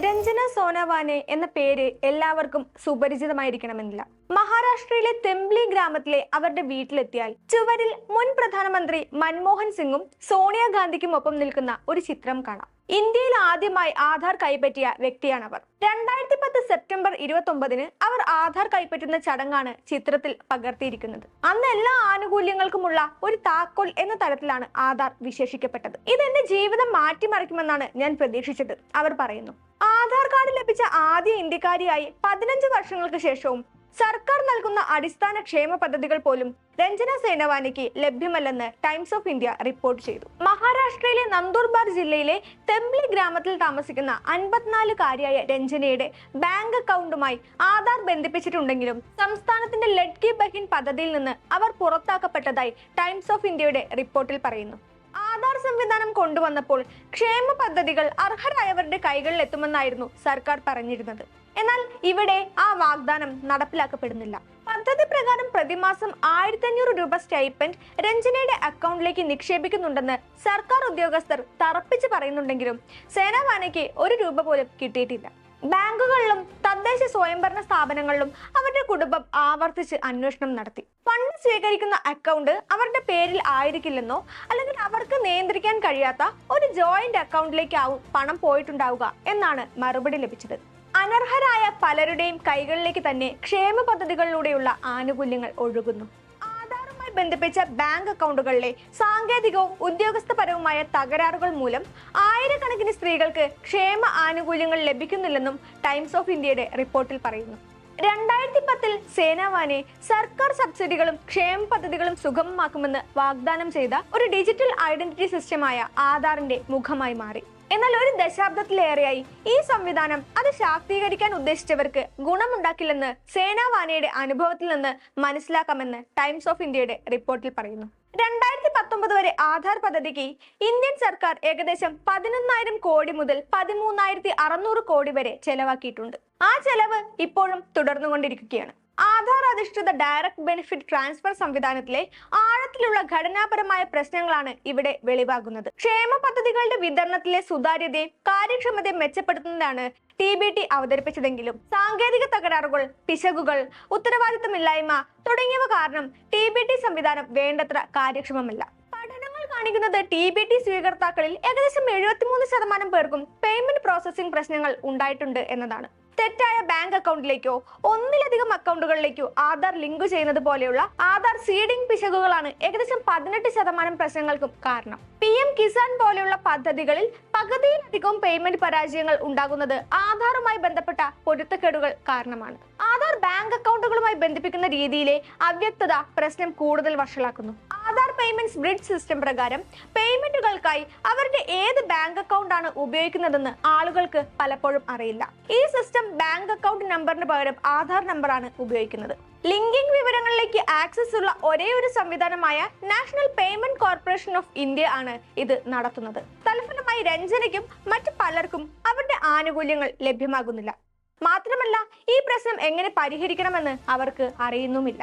രഞ്ജന സോനവാനെ എന്ന പേര് എല്ലാവർക്കും സുപരിചിതമായിരിക്കണമെന്നില്ല. മഹാരാഷ്ട്രയിലെ തെംബ്ലി ഗ്രാമത്തിലെ അവരുടെ വീട്ടിലെത്തിയാൽ ചുവരിൽ മുൻ പ്രധാനമന്ത്രി മൻമോഹൻ സിംഗും സോണിയാഗാന്ധിക്കും ഒപ്പം നിൽക്കുന്ന ഒരു ചിത്രം കാണാം. ഇന്ത്യയിൽ ആദ്യമായി ആധാർ കൈപ്പറ്റിയ വ്യക്തിയാണവർ. രണ്ടായിരത്തി പത്ത് സെപ്റ്റംബർ ഇരുപത്തി ഒമ്പതിന് അവർ ആധാർ കൈപ്പറ്റുന്ന ചടങ്ങാണ് ചിത്രത്തിൽ പകർത്തിയിരിക്കുന്നത്. അന്ന് എല്ലാ ആനുകൂല്യങ്ങൾക്കുമുള്ള ഒരു താക്കോൽ എന്ന തരത്തിലാണ് ആധാർ വിശേഷിക്കപ്പെട്ടത്. ഇത് എന്റെ ജീവിതം മാറ്റിമറിക്കുമെന്നാണ് ഞാൻ പ്രതീക്ഷിച്ചത് അവർ പറയുന്നു. ആധാർ കാർഡ് ലഭിച്ച ആദ്യ ഇന്ത്യക്കാരിയായി പതിനഞ്ച് വർഷങ്ങൾക്ക് ശേഷവും സർക്കാർ നൽകുന്ന അടിസ്ഥാന ക്ഷേമ പദ്ധതികൾ പോലും രഞ്ജന സേനവാനിക്ക് ലഭ്യമല്ലെന്ന് ടൈംസ് ഓഫ് ഇന്ത്യ റിപ്പോർട്ട് ചെയ്തു. മഹാരാഷ്ട്രയിലെ നന്ദൂർബാർ ജില്ലയിലെ തെംബ്ലി ഗ്രാമത്തിൽ താമസിക്കുന്ന അൻപത്തിനാലുകാരിയായ രഞ്ജനയുടെ ബാങ്ക് അക്കൗണ്ടുമായി ആധാർ ബന്ധിപ്പിച്ചിട്ടുണ്ടെങ്കിലും സംസ്ഥാനത്തിന്റെ ലഡ്കി ബഹിൻ പദ്ധതിയിൽ നിന്ന് അവർ പുറത്താക്കപ്പെട്ടതായി ടൈംസ് ഓഫ് ഇന്ത്യയുടെ റിപ്പോർട്ടിൽ പറയുന്നു. ആധാർ സംവിധാനം കൊണ്ടുവന്നപ്പോൾ ക്ഷേമ പദ്ധതികൾ അർഹരായവരുടെ കൈകളിൽ എത്തുമെന്നായിരുന്നു സർക്കാർ പറഞ്ഞിരുന്നത്. എന്നാൽ ഇവിടെ ആ വാഗ്ദാനം നടപ്പിലാക്കപ്പെടുന്നില്ല. പദ്ധതി പ്രകാരം പ്രതിമാസം ആയിരത്തി അഞ്ഞൂറ് രൂപ സ്റ്റൈപ്പൻഡ് രഞ്ജനയുടെ അക്കൗണ്ടിലേക്ക് നിക്ഷേപിക്കുന്നുണ്ടെന്ന് സർക്കാർ ഉദ്യോഗസ്ഥർ തറപ്പിച്ച് പറയുന്നുണ്ടെങ്കിലും സേനാവാനയ്ക്ക് ഒരു രൂപ പോലും കിട്ടിയിട്ടില്ല. ബാങ്കുകളിലും തദ്ദേശ സ്വയംഭരണ സ്ഥാപനങ്ങളിലും അവരുടെ കുടുംബം ആവർത്തിച്ച് അന്വേഷണം നടത്തി. ഫണ്ട് സ്വീകരിക്കുന്ന അക്കൗണ്ട് അവരുടെ പേരിൽ ആയിരിക്കില്ലെന്നോ അല്ലെങ്കിൽ അവർക്ക് നിയന്ത്രിക്കാൻ കഴിയാത്ത ഒരു ജോയിന്റ് അക്കൗണ്ടിലേക്കാവും പണം പോയിട്ടുണ്ടാവുക എന്നാണ് മറുപടി ലഭിച്ചത്. അനർഹരായ പലരുടെയും കൈകളിലേക്ക് തന്നെ ക്ഷേമ പദ്ധതികളിലൂടെയുള്ള ആനുകൂല്യങ്ങൾ ഒഴുകുന്നു. ആധാറുമായി ബന്ധിപ്പിച്ച ബാങ്ക് അക്കൗണ്ടുകളിലെ സാങ്കേതികവും ഉദ്യോഗസ്ഥപരവുമായ തകരാറുകൾ മൂലം ആയിരക്കണക്കിന് സ്ത്രീകൾക്ക് ക്ഷേമ ആനുകൂല്യങ്ങൾ ലഭിക്കുന്നില്ലെന്നും ടൈംസ് ഓഫ് ഇന്ത്യയുടെ റിപ്പോർട്ടിൽ പറയുന്നു. രണ്ടായിരത്തി പത്തിൽ സേനാവാനെ സർക്കാർ സബ്സിഡികളും ക്ഷേമ പദ്ധതികളും സുഗമമാക്കുമെന്ന് വാഗ്ദാനം ചെയ്ത ഒരു ഡിജിറ്റൽ ഐഡന്റിറ്റി സിസ്റ്റമായ ആധാറിന്റെ മുഖമായി മാറി. എന്നാൽ ഒരു ദശാബ്ദത്തിലേറെയായി ഈ സംവിധാനം അത് ശാക്തീകരിക്കാൻ ഉദ്ദേശിച്ചവർക്ക് ഗുണമുണ്ടാക്കില്ലെന്ന് സേനാവാനയുടെ അനുഭവത്തിൽ നിന്ന് മനസ്സിലാക്കാമെന്ന് ടൈംസ് ഓഫ് ഇന്ത്യയുടെ റിപ്പോർട്ടിൽ പറയുന്നു. രണ്ടായിരത്തി പത്തൊമ്പത് വരെ ആധാർ പദ്ധതിക്ക് ഇന്ത്യൻ സർക്കാർ ഏകദേശം പതിനൊന്നായിരം കോടി മുതൽ പതിമൂന്നായിരത്തി അറുന്നൂറ് കോടി വരെ ചെലവാക്കിയിട്ടുണ്ട്. ആ ചെലവ് ഇപ്പോഴും തുടർന്നുകൊണ്ടിരിക്കുകയാണ്. ആധാർ അധിഷ്ഠിത ഡയറക്ട് ബെനിഫിറ്റ് ട്രാൻസ്ഫർ സംവിധാനത്തിലെ ആഴത്തിലുള്ള ഘടനാപരമായ പ്രശ്നങ്ങളാണ് ഇവിടെ വെളിവാകുന്നത്. ക്ഷേമ പദ്ധതികളുടെ വിതരണത്തിലെ സുതാര്യതയും കാര്യക്ഷമതയും മെച്ചപ്പെടുത്തുന്നതാണ് ടി ബി ടി അവതരിപ്പിച്ചതെങ്കിലും സാങ്കേതിക തകരാറുകൾ പിശകുകൾ ഉത്തരവാദിത്തമില്ലായ്മ തുടങ്ങിയവ കാരണം ടി ബി ടി സംവിധാനം വേണ്ടത്ര കാര്യക്ഷമമല്ല. പഠനങ്ങൾ കാണിക്കുന്നത് ടി ബി ടി സ്വീകർത്താക്കളിൽ ഏകദേശം എഴുപത്തിമൂന്ന് ശതമാനം പേർക്കും പേയ്മെന്റ് പ്രോസസ്സിംഗ് പ്രശ്നങ്ങൾ ഉണ്ടായിട്ടുണ്ട് എന്നതാണ്. തെറ്റായ ബാങ്ക് അക്കൗണ്ടിലേക്കോ ഒന്നിലധികം അക്കൗണ്ടുകളിലേക്കോ ആധാർ ലിങ്ക് ചെയ്യുന്നത് പോലെയുള്ള ആധാർ സീഡിംഗ് പിശകുകളാണ് ഏകദേശം പതിനെട്ട് ശതമാനം പ്രശ്നങ്ങൾക്കും കാരണം. പി എം കിസാൻ പോലെയുള്ള പദ്ധതികളിൽ പകുതിയിലധികവും പേയ്മെന്റ് പരാജയങ്ങൾ ഉണ്ടാകുന്നത് ആധാറുമായി ബന്ധപ്പെട്ട പൊരുത്തക്കേടുകൾ കാരണമാണ്. ആധാർ ബാങ്ക് അക്കൗണ്ടുകളുമായി ബന്ധിപ്പിക്കുന്ന രീതിയിലെ അവ്യക്തത പ്രശ്നം കൂടുതൽ വഷളാക്കുന്നു. ആധാർ പേയ്മെന്റ്സ് ബ്രിഡ്ജ് സിസ്റ്റം പ്രകാരം പേയ്മെന്റുകൾക്കായി അവരുടെ ഏത് ബാങ്ക് അക്കൗണ്ടാണ് ഉപയോഗിക്കുന്നതെന്ന് ആളുകൾക്ക് പലപ്പോഴും അറിയില്ല. ഈ സിസ്റ്റം ബാങ്ക് അക്കൗണ്ട് നമ്പറിന് പകരം ആധാർ നമ്പറാണ് ഉപയോഗിക്കുന്നത്. ലിങ്കിംഗ് വിവരങ്ങളിലേക്ക് ആക്സസ് ഉള്ള ഒരേ ഒരു സംവിധാനമായ national payment corporation of India ആണ് ഇത് നടത്തുന്നത്. തൽഫലമായി രഞ്ജനയ്ക്കും മറ്റു പലർക്കും അവരുടെ ആനുകൂല്യങ്ങൾ ലഭ്യമാകുന്നില്ല. മാത്രമല്ല ഈ പ്രശ്നം എങ്ങനെ പരിഹരിക്കണമെന്ന് അവർക്ക് അറിയുന്നുമില്ല.